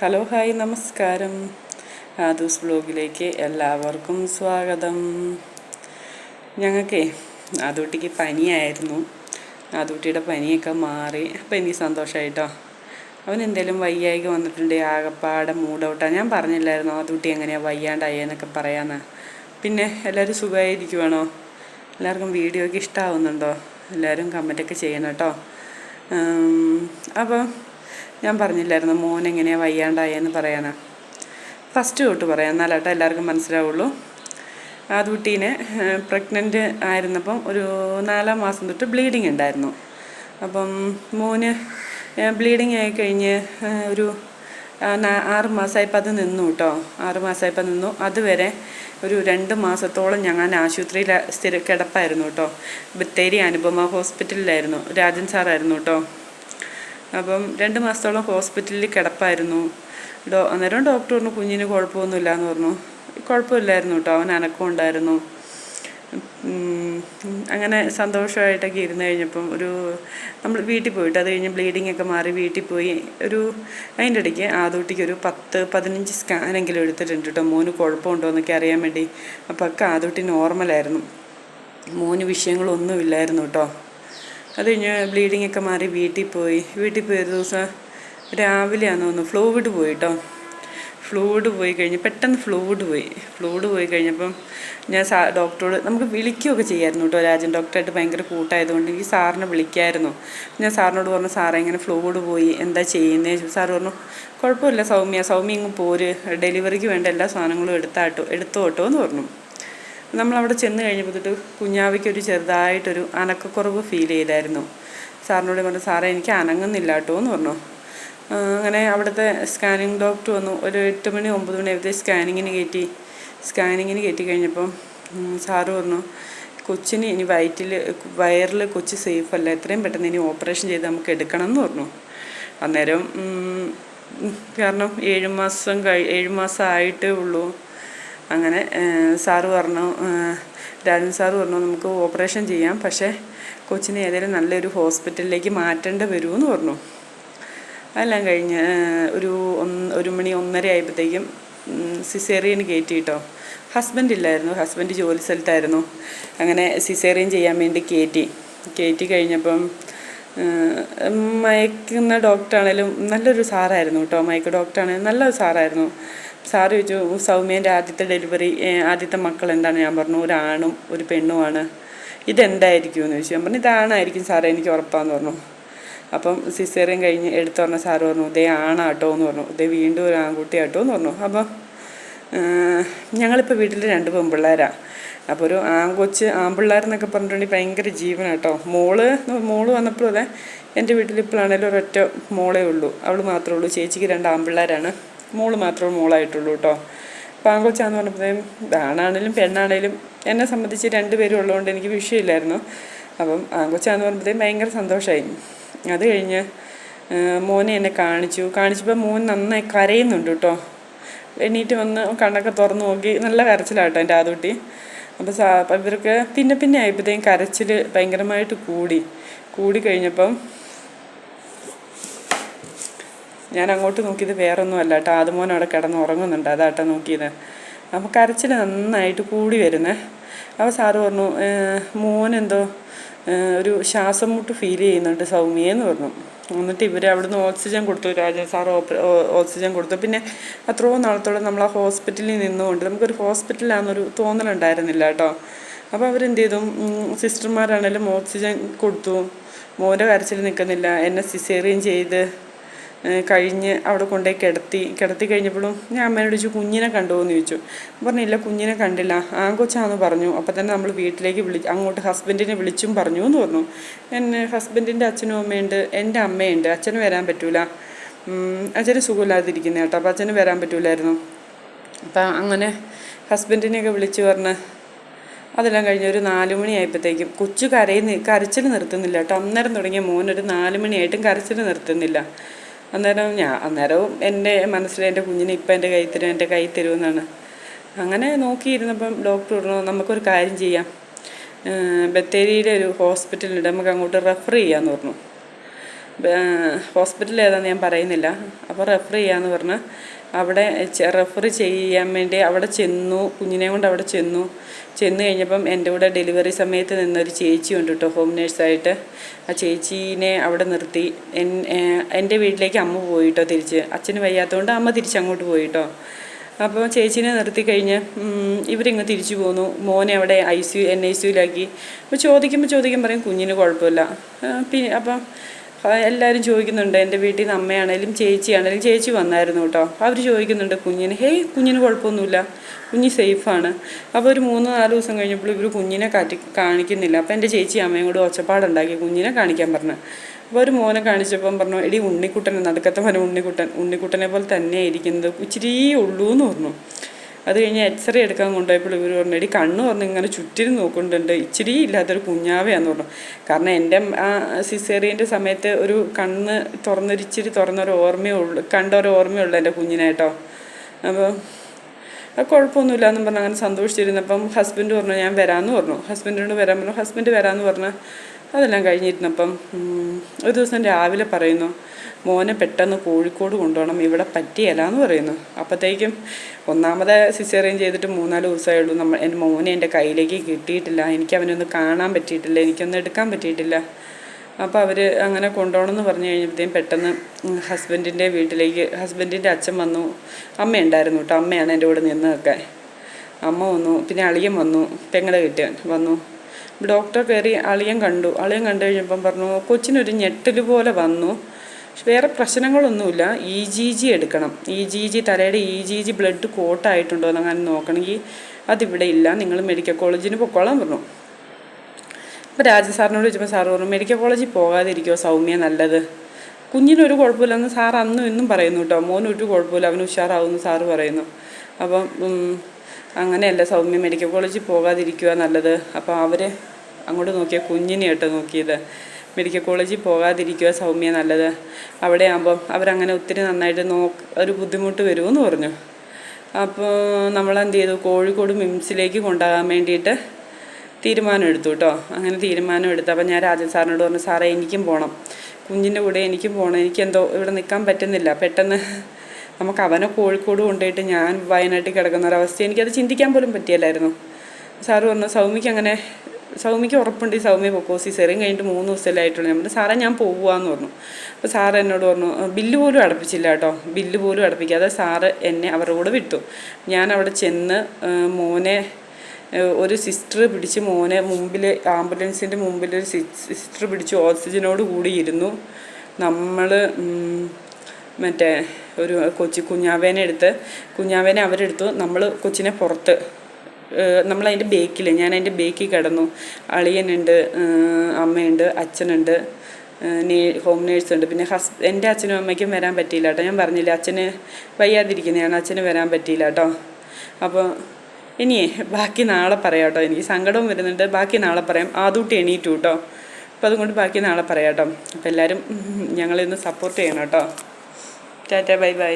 Hello hi നമസ്കാരം. ആദൂസ് ബ്ലോഗിലേക്ക് എല്ലാവർക്കും സ്വാഗതം. ഞങ്ങൾക്കേ ആദൂട്ടിക്ക് പനിയായിരുന്നു. ആദൂട്ടിയുടെ പനിയൊക്കെ മാറി. അപ്പം എനിക്ക് സന്തോഷമായിട്ടോ അവൻ എന്തെങ്കിലും വയ്യായിക വന്നിട്ടുണ്ടെങ്കിൽ ആകപ്പാടെ മൂടൗട്ടാണ് ഞാൻ പറഞ്ഞില്ലായിരുന്നു ആദൂട്ടി എങ്ങനെയാണ് വയ്യാണ്ടായെന്നൊക്കെ പറയാമെന്നാ പിന്നെ എല്ലാവരും സുഖമായിരിക്കുവാണോ എല്ലാവർക്കും വീഡിയോ ഒക്കെ ഇഷ്ടമാവുന്നുണ്ടോ എല്ലാവരും കമന്റൊക്കെ ചെയ്യണം കേട്ടോ. അപ്പോൾ ഞാൻ പറഞ്ഞില്ലായിരുന്നു മോൻ എങ്ങനെയാണ് വയ്യാണ്ടായെന്ന് പറയാനാ. ഫസ്റ്റ് തൊട്ട് പറയാം എന്നാലാട്ടോ എല്ലാവർക്കും മനസ്സിലാവുള്ളൂ. ആ കുട്ടീനെ പ്രഗ്നന്റ് ആയിരുന്നപ്പം ഒരു നാലാം മാസം തൊട്ട് ബ്ലീഡിങ് ഉണ്ടായിരുന്നു. അപ്പം മോന് ബ്ലീഡിങ് ആയി കഴിഞ്ഞ് ഒരു ആറ് മാസമായപ്പോൾ അത് നിന്നു കേട്ടോ ആറ് മാസമായപ്പോൾ നിന്നു. അതുവരെ ഒരു രണ്ട് മാസത്തോളം ഞങ്ങൾ ആശുപത്രിയിൽ സ്ഥിര കിടപ്പായിരുന്നു കേട്ടോ ബത്തേരി അനുപമ ഹോസ്പിറ്റലിലായിരുന്നു രാജൻ സാറായിരുന്നു കേട്ടോ അപ്പം രണ്ട് മാസത്തോളം ഹോസ്പിറ്റലിൽ കിടപ്പായിരുന്നു. ഡോ അന്നേരം ഡോക്ടർ പറഞ്ഞു കുഞ്ഞിന് കുഴപ്പമൊന്നുമില്ല എന്ന് പറഞ്ഞു. കുഴപ്പമില്ലായിരുന്നു കേട്ടോ അവൻ അനക്കം ഉണ്ടായിരുന്നു. അങ്ങനെ സന്തോഷമായിട്ടൊക്കെ ഇരുന്ന് കഴിഞ്ഞപ്പം ഒരു നമ്മൾ വീട്ടിൽ പോയിട്ട് അത് കഴിഞ്ഞ് ബ്ലീഡിംഗ് ഒക്കെ മാറി വീട്ടിൽ പോയി ഒരു അതിന്റെ ഇടയ്ക്ക് ആദൂട്ടിക്ക് ഒരു പത്ത് പതിനഞ്ച് സ്കാനെങ്കിലും എടുത്തിട്ടുണ്ട് കേട്ടോ. മോന് കുഴപ്പമുണ്ടോ എന്നൊക്കെ അറിയാൻ വേണ്ടി. അപ്പോൾ ഒക്കെ ആദൂട്ടി നോർമലായിരുന്നു. മോന് വിഷയങ്ങളൊന്നുമില്ലായിരുന്നു കേട്ടോ. അത് കഴിഞ്ഞ് ബ്ലീഡിംഗ് ഒക്കെ മാറി വീട്ടിൽ പോയി. വീട്ടിൽ പോയ ഒരു ദിവസം രാവിലെയാണെന്ന് തോന്നുന്നു. ഫ്ലൂവിഡ് പോയി കേട്ടോ ഫ്ലൂവിഡ് പോയി കഴിഞ്ഞ് പെട്ടെന്ന് ഫ്ലൂവിഡ് പോയി. ഫ്ലൂവിഡ് പോയി കഴിഞ്ഞപ്പം ഞാൻ സാ ഡോക്ടറോട് നമുക്ക് വിളിക്കുകയൊക്കെ ചെയ്യായിരുന്നു കേട്ടോ രാജൻ ഡോക്ടറായിട്ട് ഭയങ്കര കൂട്ടായതുകൊണ്ട് ഈ സാറിനെ വിളിക്കായിരുന്നു. ഞാൻ സാറിനോട് പറഞ്ഞു സാറേ ഇങ്ങനെ ഫ്ലൂവിഡ് പോയി? എന്താ ചെയ്യുന്നത് ചോദിച്ചു. സാറ് പറഞ്ഞു കുഴപ്പമില്ല സൗമ്യ. സൗമ്യ ഇങ്ങ് പോര്. ഡെലിവറിക്ക് വേണ്ട എല്ലാ സാധനങ്ങളും എടുത്താട്ടോ എടുത്തോട്ടോ എന്ന് പറഞ്ഞു. നമ്മളവിടെ ചെന്ന് കഴിഞ്ഞപ്പോൾ കുഞ്ഞാവിക്കൊരു ചെറുതായിട്ടൊരു അനക്കക്കുറവ് ഫീൽ ചെയ്തായിരുന്നു. സാറിനോട് പറഞ്ഞു സാറേ എനിക്ക് അനങ്ങുന്നില്ല കേട്ടോ എന്ന് പറഞ്ഞു. അങ്ങനെ അവിടുത്തെ സ്കാനിങ് ഡോക്ടർ വന്നു. ഒരു എട്ട് മണി ഒമ്പത് മണി ആയപ്പോഴത്തെ സ്കാനിങ്ങിന് കയറ്റി. സ്കാനിങ്ങിന് കയറ്റി കഴിഞ്ഞപ്പം സാറ് പറഞ്ഞു കൊച്ചിന് ഇനി വയറ്റിൽ വയറിൽ കൊച്ച് സേഫ് അല്ല. എത്രയും പെട്ടെന്ന് ഇനി ഓപ്പറേഷൻ ചെയ്ത് നമുക്ക് എടുക്കണം എന്ന് പറഞ്ഞു. അന്നേരം കാരണം ഏഴ് മാസം കഴി ഏഴ് മാസം ഉള്ളൂ. അങ്ങനെ സാറ് പറഞ്ഞു രാജൻ സാറ് പറഞ്ഞു നമുക്ക് ഓപ്പറേഷൻ ചെയ്യാം പക്ഷേ കൊച്ചിനെ ഏതെങ്കിലും നല്ലൊരു ഹോസ്പിറ്റലിലേക്ക് മാറ്റേണ്ടി വരുമെന്ന് പറഞ്ഞു. അതെല്ലാം കഴിഞ്ഞ് ഒരു ഒന്ന് ഒരു മണി ഒന്നര ആയപ്പോഴത്തേക്കും സിസേറിയൻ കയറ്റി കേട്ടോ. ഹസ്ബൻഡ് ഇല്ലായിരുന്നു ഹസ്ബൻഡ് ജോലി സ്ഥലത്തായിരുന്നു. അങ്ങനെ സിസേറിയൻ ചെയ്യാൻ വേണ്ടി കയറ്റി. കയറ്റി കഴിഞ്ഞപ്പം മയക്കുന്ന ഡോക്ടറാണേലും നല്ലൊരു സാറായിരുന്നു കേട്ടോ. മയക്ക് ഡോക്ടറാണേലും നല്ലൊരു സാറായിരുന്നു. സാറ് ചോദിച്ചു സൗമ്യേന്റെ ആദ്യത്തെ ഡെലിവറി ആദ്യത്തെ മക്കൾ എന്താണ് ഞാൻ പറഞ്ഞു ഒരാണും ഒരു പെണ്ണുമാണ്. ഇതെന്തായിരിക്കും എന്ന് ചോദിച്ചു. ഞാൻ പറഞ്ഞു ഇതാണായിരിക്കും സാറേ എനിക്ക് ഉറപ്പാന്ന് പറഞ്ഞു. അപ്പം സിസേറിയൻ കഴിഞ്ഞ് എടുത്തു പറഞ്ഞ സാറ് പറഞ്ഞു ഇതേ ആണാട്ടോ എന്ന് പറഞ്ഞു. ഇതേ വീണ്ടും ഒരു ആൺകുട്ടിയാട്ടോ എന്ന് പറഞ്ഞു. അപ്പം ഞങ്ങളിപ്പോൾ വീട്ടിൽ രണ്ട് പെൺപിള്ളേരാണ് അപ്പോൾ ഒരു ആൺകൊച്ച് ആൺപിള്ളേരെന്നൊക്കെ പറഞ്ഞിട്ടുണ്ടെങ്കിൽ ഭയങ്കര ജീവനാട്ടോ. മോൾ മോൾ വന്നപ്പോഴും അതെ എന്റെ വീട്ടിൽ ഇപ്പോഴാണേലും ഒരൊറ്റ മോളേ ഉള്ളൂ. അവൾ മാത്രമേ ഉള്ളൂ. ചേച്ചിക്ക് രണ്ട് ആൺപിള്ളേരാണ്. മോൾ മാത്രമേ മോളായിട്ടുള്ളൂ കേട്ടോ. അപ്പം ആൺകൊച്ചാന്ന് പറഞ്ഞപ്പോഴത്തേക്കും ആണാണേലും പെണ്ണാണേലും എന്നെ സംബന്ധിച്ച് രണ്ട് രണ്ടുപേരും ഉള്ളതുകൊണ്ട് എനിക്ക് വിഷയമില്ലായിരുന്നു. അപ്പം ആൺകൊച്ചാന്ന് പറഞ്ഞപ്പോഴത്തേക്കും ഭയങ്കര സന്തോഷമായി അത് കഴിഞ്ഞ് മോനെ എന്നെ കാണിച്ചു. കാണിച്ചപ്പോൾ മോൻ നന്നായി കരയുന്നുണ്ട് കേട്ടോ. എണീറ്റ് വന്ന് കണ്ണൊക്കെ തുറന്നു നോക്കി നല്ല കരച്ചിലാട്ടോ എന്റെ ആദ്യട്ടി അപ്പോൾ സാ ഇവർക്ക് പിന്നെ പിന്നെ ആയപ്പോഴത്തേക്കും കരച്ചിൽ ഭയങ്കരമായിട്ട് കൂടി. കൂടി കഴിഞ്ഞപ്പം ഞാൻ അങ്ങോട്ട് നോക്കിയത് വേറൊന്നും അല്ല കേട്ടോ. ആദ്യമോൻ അവിടെ കിടന്ന് ഉറങ്ങുന്നുണ്ട്. അതാട്ടോ നോക്കിയത്. അപ്പോൾ കരച്ചിൽ നന്നായിട്ട് കൂടി വരുന്നേ. അപ്പോൾ സാറ് പറഞ്ഞു "ഏഹ്, മോനെന്തോ ഒരു ശ്വാസം മുട്ട് ഫീൽ ചെയ്യുന്നുണ്ട് സൗമ്യെന്ന് പറഞ്ഞു. എന്നിട്ട് ഇവർ അവിടുന്ന് ഓക്സിജൻ കൊടുത്തു. രാജൻ സാർ ഓക്സിജൻ കൊടുത്തു. പിന്നെ അത്രയും നാളത്തോളം നമ്മൾ ആ ഹോസ്പിറ്റലിൽ നിന്നുകൊണ്ട് നമുക്കൊരു ഹോസ്പിറ്റലാണെന്നൊരു തോന്നലുണ്ടായിരുന്നില്ല കേട്ടോ. അപ്പോൾ അവരെന്ത് ചെയ്തു? സിസ്റ്റർമാരാണെങ്കിലും ഓക്സിജൻ കൊടുത്തു. മോന്റെ കരച്ചിൽ നിൽക്കുന്നില്ല. എന്നെ സിസേറിയൻ ചെയ്ത് കഴിഞ്ഞ് അവിടെ കൊണ്ടുപോയി കിടത്തി കിടത്തി കഴിഞ്ഞപ്പോഴും ഞാൻ അമ്മേനോട് ചോദിച്ചു കുഞ്ഞിനെ കണ്ടുവോ എന്ന് ചോദിച്ചു പറഞ്ഞില്ല കുഞ്ഞിനെ കണ്ടില്ല. ആങ്കൊച്ചാന്ന് പറഞ്ഞു. അപ്പം തന്നെ നമ്മൾ വീട്ടിലേക്ക് വിളി അങ്ങോട്ട് ഹസ്ബൻഡിനെ വിളിച്ചും പറഞ്ഞു എന്ന് പറഞ്ഞു. എന്നെ ഹസ്ബൻഡിന്റെ അച്ഛനും അമ്മയുണ്ട് എന്റെ അമ്മയുണ്ട്. അച്ഛന് വരാൻ പറ്റൂല. അച്ഛന് സുഖമില്ലാതിരിക്കുന്ന കേട്ടോ. അപ്പം അച്ഛന് വരാൻ പറ്റൂലായിരുന്നു. അപ്പം അങ്ങനെ ഹസ്ബൻഡിനെയൊക്കെ വിളിച്ച് പറഞ്ഞ് അതെല്ലാം കഴിഞ്ഞ് ഒരു നാല് മണിയായപ്പോഴത്തേക്കും കൊച്ചു കരയുന്ന കരച്ചിൽ നിർത്തുന്നില്ല കേട്ടോ. അന്നേരം തുടങ്ങിയ മോനൊരു നാല് മണിയായിട്ടും കരച്ചിൽ നിർത്തുന്നില്ല. അന്നേരം ഞാൻ അന്നേരവും എന്റെ മനസ്സിൽ എന്റെ കുഞ്ഞിനെ ഇപ്പം എന്റെ കൈ തരും എന്റെ കൈ തരുമെന്നാണ്. അങ്ങനെ നോക്കിയിരുന്നപ്പം ഡോക്ടർ പറഞ്ഞു നമുക്കൊരു കാര്യം ചെയ്യാം. ബത്തേരിയിലെ ഒരു ഹോസ്പിറ്റലുണ്ട് നമുക്ക് അങ്ങോട്ട് റെഫർ ചെയ്യാമെന്ന് പറഞ്ഞു. ഹോസ്പിറ്റൽ ഏതാണെന്ന് ഞാൻ പറയുന്നില്ല. അപ്പോൾ റെഫർ ചെയ്യാമെന്ന് പറഞ്ഞ് അവിടെ റെഫർ ചെയ്യാൻ വേണ്ടി അവിടെ ചെന്നു കുഞ്ഞിനെ കൊണ്ട് അവിടെ ചെന്നു. ചെന്ന് കഴിഞ്ഞപ്പം എന്റെ കൂടെ ഡെലിവറി സമയത്ത് നിന്നൊരു ചേച്ചി ഉണ്ട് കേട്ടോ ഹോം നേഴ്സായിട്ട് ആ ചേച്ചീനെ അവിടെ നിർത്തി. എന്റെ വീട്ടിലേക്ക് അമ്മ പോയിട്ടോ തിരിച്ച്. അച്ഛന് വയ്യാത്തതുകൊണ്ട് അമ്മ തിരിച്ചങ്ങോട്ട് പോയിട്ടോ അപ്പോൾ ചേച്ചീനെ നിർത്തി കഴിഞ്ഞ് ഇവരിങ്ങ് തിരിച്ചു പോന്നു. മോനെ അവിടെ I C U N I സിയുലാക്കി അപ്പോൾ ചോദിക്കുമ്പോൾ ചോദിക്കുമ്പോൾ പറയും കുഞ്ഞിന് കുഴപ്പമില്ല. പിന്നെ അപ്പം എല്ലാവരും ചോദിക്കുന്നുണ്ട് എന്റെ വീട്ടിൽ നിന്ന് അമ്മയാണേലും ചേച്ചിയാണേലും ചേച്ചി വന്നായിരുന്നു കേട്ടോ. അവർ ചോദിക്കുന്നുണ്ട് കുഞ്ഞിന് ഹേയ് കുഞ്ഞിന് കുഴപ്പമൊന്നുമില്ല കുഞ്ഞ് സേഫാണ്. അപ്പോൾ ഒരു മൂന്ന് നാല് ദിവസം കഴിഞ്ഞപ്പോൾ ഇവർ കുഞ്ഞിനെ കാറ്റി കാണിക്കുന്നില്ല. അപ്പോൾ എന്റെ ചേച്ചി അമ്മയും കൂടെ ഒച്ചപ്പാടുണ്ടാക്കി കുഞ്ഞിനെ കാണിക്കാൻ പറഞ്ഞു. അപ്പോൾ ഒരു മോനെ കാണിച്ചപ്പം പറഞ്ഞു എടി ഉണ്ണിക്കുട്ടൻ നടക്കത്തെ മോനെ ഉണ്ണിക്കുട്ടൻ ഉണ്ണിക്കുട്ടനെ പോലെ തന്നെ ഇരിക്കുന്നത് ഇച്ചിരി ഉള്ളൂ എന്ന് പറഞ്ഞു. അത് കഴിഞ്ഞ് എക്സ്റേ എടുക്കാൻ കൊണ്ടുപോയപ്പോൾ ഇവർ പറഞ്ഞു എടി കണ്ണ് പറഞ്ഞ് ഇങ്ങനെ ചുറ്റിനും നോക്കുന്നുണ്ട്. ഇച്ചിരി ഇല്ലാത്തൊരു കുഞ്ഞാവയാന്ന് പറഞ്ഞു. കാരണം എന്റെ ആ സിസേറിയന്റെ സമയത്ത് ഒരു കണ്ണ് തുറന്നൊരിച്ചിരി തുറന്നൊരു ഓർമ്മയേ ഉള്ളൂ കണ്ട ഒരു ഓർമ്മയുള്ളൂ എന്റെ കുഞ്ഞിനായിട്ടോ അപ്പോൾ കുഴപ്പമൊന്നുമില്ല എന്നും പറഞ്ഞ് അങ്ങനെ സന്തോഷിച്ചിരുന്നപ്പം ഹസ്ബൻഡ് പറഞ്ഞു ഞാൻ വരാമെന്ന് പറഞ്ഞു. ഹസ്ബൻഡിനോട് വരാൻ പറഞ്ഞു ഹസ്ബൻഡ് വരാമെന്ന് പറഞ്ഞു അതെല്ലാം കഴിഞ്ഞിരുന്നപ്പം ഒരു ദിവസം രാവിലെ പറയുന്നു മോനെ പെട്ടെന്ന് കോഴിക്കോട് കൊണ്ടുപോകണം ഇവിടെ പറ്റിയല്ല എന്ന് പറയുന്നു. അപ്പോഴത്തേക്കും ഒന്നാമത് സിസേറിയൻ ചെയ്തിട്ട് മൂന്നാൽ ദിവസമേ ഉള്ളൂ നമ്മൾ എന്റെ മോനെ എന്റെ കയ്യിലേക്ക് കിട്ടിയിട്ടില്ല. എനിക്ക് അവനൊന്ന് കാണാൻ പറ്റിയിട്ടില്ല. എനിക്കൊന്ന് എടുക്കാൻ പറ്റിയിട്ടില്ല. അപ്പോൾ അവർ അങ്ങനെ കൊണ്ടുപോകണമെന്ന് പറഞ്ഞു കഴിഞ്ഞപ്പോഴത്തേക്കും പെട്ടെന്ന് ഹസ്ബൻഡിന്റെ വീട്ടിലേക്ക് ഹസ്ബൻഡിന്റെ അച്ഛൻ വന്നു. അമ്മ ഉണ്ടായിരുന്നു കേട്ടോ അമ്മയാണ് എന്റെ കൂടെ നിന്നതൊക്കെ. അമ്മ വന്നു. പിന്നെ അളിയൻ വന്നു. പെങ്ങളെ കിട്ടിയവൻ വന്നു. ഡോക്ടർ കയറി അളിയൻ കണ്ടു. അളിയൻ കണ്ടു കഴിഞ്ഞപ്പം പറഞ്ഞു കൊച്ചിനൊരു ഞെട്ടൽ പോലെ വന്നു. വേറെ പ്രശ്നങ്ങളൊന്നുമില്ല. ഇ ജി ജി എടുക്കണം. ഇ ജി ജി തലയുടെ ഇ ജി ജി ബ്ലഡ് കോട്ടായിട്ടുണ്ടോ എന്നങ്ങനെ നോക്കണമെങ്കിൽ അതിവിടെ ഇല്ല. നിങ്ങൾ മെഡിക്കൽ കോളേജിന് പൊക്കോളാൻ പറഞ്ഞു. അപ്പോൾ രാജൻ സാറിനോട് ചോദിച്ചപ്പോൾ സാറ് പറഞ്ഞു മെഡിക്കൽ കോളേജിൽ പോകാതിരിക്കുമോ സൗമ്യ നല്ലത്. കുഞ്ഞിനൊരു കുഴപ്പമില്ലെന്ന് സാർ അന്നും ഇന്നും പറയുന്നു കേട്ടോ. മോനൊരു കുഴപ്പമില്ല അവന് ഉഷാറാവുമെന്ന് സാറ് പറയുന്നു. അപ്പം അങ്ങനെയല്ല സൗമ്യ മെഡിക്കൽ കോളേജിൽ പോകാതിരിക്കുക നല്ലത്. അപ്പോൾ അവർ അങ്ങോട്ട് നോക്കിയ കുഞ്ഞിനെ കേട്ടോ നോക്കിയത്. മെഡിക്കൽ കോളേജിൽ പോകാതിരിക്കുക സൗമ്യ നല്ലത്. അവിടെ ആകുമ്പം അവരങ്ങനെ ഒത്തിരി നന്നായിട്ട് നോ ഒരു ബുദ്ധിമുട്ട് വരുമെന്ന് പറഞ്ഞു. അപ്പോൾ നമ്മളെന്ത് ചെയ്തു? കോഴിക്കോട് മിംസിലേക്ക് കൊണ്ടുപോകാൻ വേണ്ടിയിട്ട് തീരുമാനം എടുത്തു കേട്ടോ അങ്ങനെ തീരുമാനം എടുത്തു അപ്പം ഞാൻ രാജൻ സാറിനോട് പറഞ്ഞു സാറേ എനിക്കും പോകണം കുഞ്ഞിന്റെ കൂടെ എനിക്കും പോകണം എനിക്കെന്തോ ഇവിടെ നിൽക്കാൻ പറ്റുന്നില്ല. പെട്ടെന്ന് നമുക്ക് അവനെ കോഴിക്കോട് കൊണ്ടുപോയിട്ട് ഞാൻ വയനാട്ടിൽ കിടക്കുന്ന ഒരവസ്ഥ എനിക്കത് ചിന്തിക്കാൻ പോലും പറ്റിയല്ലായിരുന്നു. സാറ് പറഞ്ഞു സൗമിക്ക് അങ്ങനെ സൗമിക്ക് ഉറപ്പുണ്ട് ഈ സൗമ്യ പൊക്കോ സിസേറിയും കഴിഞ്ഞിട്ട് മൂന്ന് ദിവസമല്ലേ ആയിട്ടുള്ളൂ. ഞാൻ പറഞ്ഞു സാറേ ഞാൻ പോവാന്ന് പറഞ്ഞു. അപ്പോൾ സാറ് എന്നോട് പറഞ്ഞു ബില്ല് പോലും അടപ്പിച്ചില്ല കേട്ടോ ബില്ല് പോലും അടപ്പിക്കാതെ സാറ് എന്നെ അവരുടെ കൂടെ വിട്ടു. ഞാൻ അവിടെ ചെന്ന് മോനെ ഒരു സിസ്റ്റർ പിടിച്ച് മോനെ മുമ്പിൽ ആംബുലൻസിന്റെ മുമ്പിൽ ഒരു സിസ്റ്റർ പിടിച്ച് ഓക്സിജനോട് കൂടി ഇരുന്നു. നമ്മൾ മറ്റേ ഒരു കൊച്ചി കുഞ്ഞാവേനെ എടുത്ത് കുഞ്ഞാവേനെ അവരെടുത്തു. നമ്മൾ കൊച്ചിനെ പുറത്ത് നമ്മൾ അതിന്റെ ബേക്കിൽ ഞാൻ അതിന്റെ ബേക്കിൽ കിടന്നു. അളിയനുണ്ട് അമ്മയുണ്ട് അച്ഛനുണ്ട് നേ ഹോം നേഴ്സ് ഉണ്ട്. പിന്നെ ഹസ് എന്റെ അച്ഛനും അമ്മയ്ക്കും വരാൻ പറ്റിയില്ല കേട്ടോ. ഞാൻ പറഞ്ഞില്ല അച്ഛന് വയ്യാതിരിക്കുന്നതാണ് അച്ഛന് വരാൻ പറ്റിയില്ല കേട്ടോ. അപ്പോൾ ഇനിയേ ബാക്കി നാളെ പറയാം കേട്ടോ എനിക്ക് സങ്കടവും വരുന്നുണ്ട്. ബാക്കി നാളെ പറയാം. ആദൂട്ടി എണീറ്റു കേട്ടോ അപ്പോൾ അതുകൊണ്ട് ബാക്കി നാളെ പറയാം കേട്ടോ അപ്പോൾ എല്ലാവരും ഞങ്ങളിന്ന് സപ്പോർട്ട് ചെയ്യണം കേട്ടോ ടാറ്റ ബൈ ബൈ.